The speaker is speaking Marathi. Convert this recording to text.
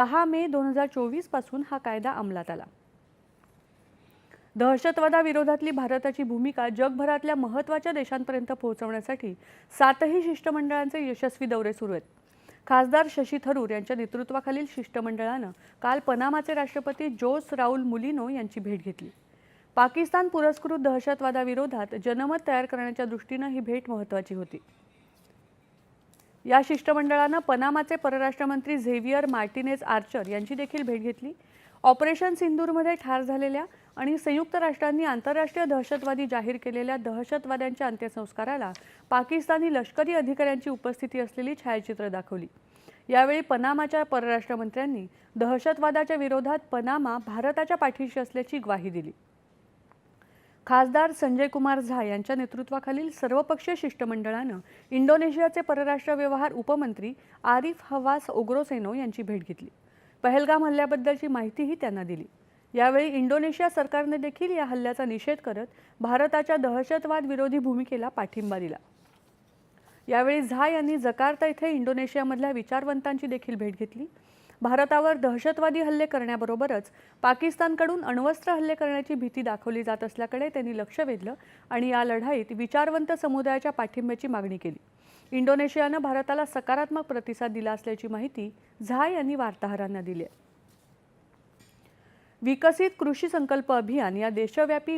दहा मे दोन हजार चोवीसपासून हा कायदा अंमलात आला. दहशतवादाविरोधातली भारताची भूमिका जगभरातल्या महत्त्वाच्या देशांपर्यंत पोहोचवण्यासाठी सातही शिष्टमंडळांचे यशस्वी दौरे सुरू आहेत. खासदार शशी थरूर यांच्या नेतृत्वाखालील शिष्टमंडळानं काल पनामाचे राष्ट्रपती जोस राऊल मुलिनो यांची भेट घेतली. पाकिस्तान पुरस्कृत दहशतवादाविरोधात जनमत तयार करण्याच्या दृष्टीनं ही भेट महत्त्वाची होती. या शिष्टमंडळानं पनामाचे परराष्ट्रमंत्री झेवियर मार्टिनेज आर्चर यांची देखील भेट घेतली. ऑपरेशन सिंदूरमध्ये ठार झालेल्या आणि संयुक्त राष्ट्रांनी आंतरराष्ट्रीय दहशतवादी जाहीर केलेल्या दहशतवाद्यांच्या अंत्यसंस्काराला पाकिस्तानी लष्करी अधिकाऱ्यांची उपस्थिती असलेली छायाचित्र दाखवली. यावेळी पनामाच्या परराष्ट्रमंत्र्यांनी दहशतवादाच्या विरोधात पनामा भारताच्या पाठीशी असल्याची ग्वाही दिली. खासदार संजय कुमार झा यांच्या नेतृत्वाखालील सर्वपक्षीय शिष्टमंडळानं इंडोनेशियाचे परराष्ट्र व्यवहार उपमंत्री आरिफ हवास ओग्रोसेनो यांची भेट घेतली. पहलगाम हल्ल्याबद्दलची माहितीही त्यांना दिली. यावेळी इंडोनेशिया सरकारने देखील या हल्ल्याचा निषेध करत भारताच्या दहशतवाद विरोधी भूमिकेला पाठिंबा दिला. यावेळी झा यांनी जकार्ता इथे इंडोनेशियामधल्या विचारवंतांची देखील भेट घेतली. भारतावर दहशतवादी हल्ले करण्याबरोबरच पाकिस्तानकडून अण्वस्त्र हल्ले करण्याची भीती दाखवली जात असल्याकडे त्यांनी लक्ष वेधलं आणि या लढाईत विचारवंत समुदायाच्या पाठिंब्याची मागणी केली. इंडोनेशियानं भारताला सकारात्मक प्रतिसाद दिला असल्याची माहिती झा यांनी वार्ताहरांना दिली विकसित कृषी संकल्प अभियान या देशव्यापी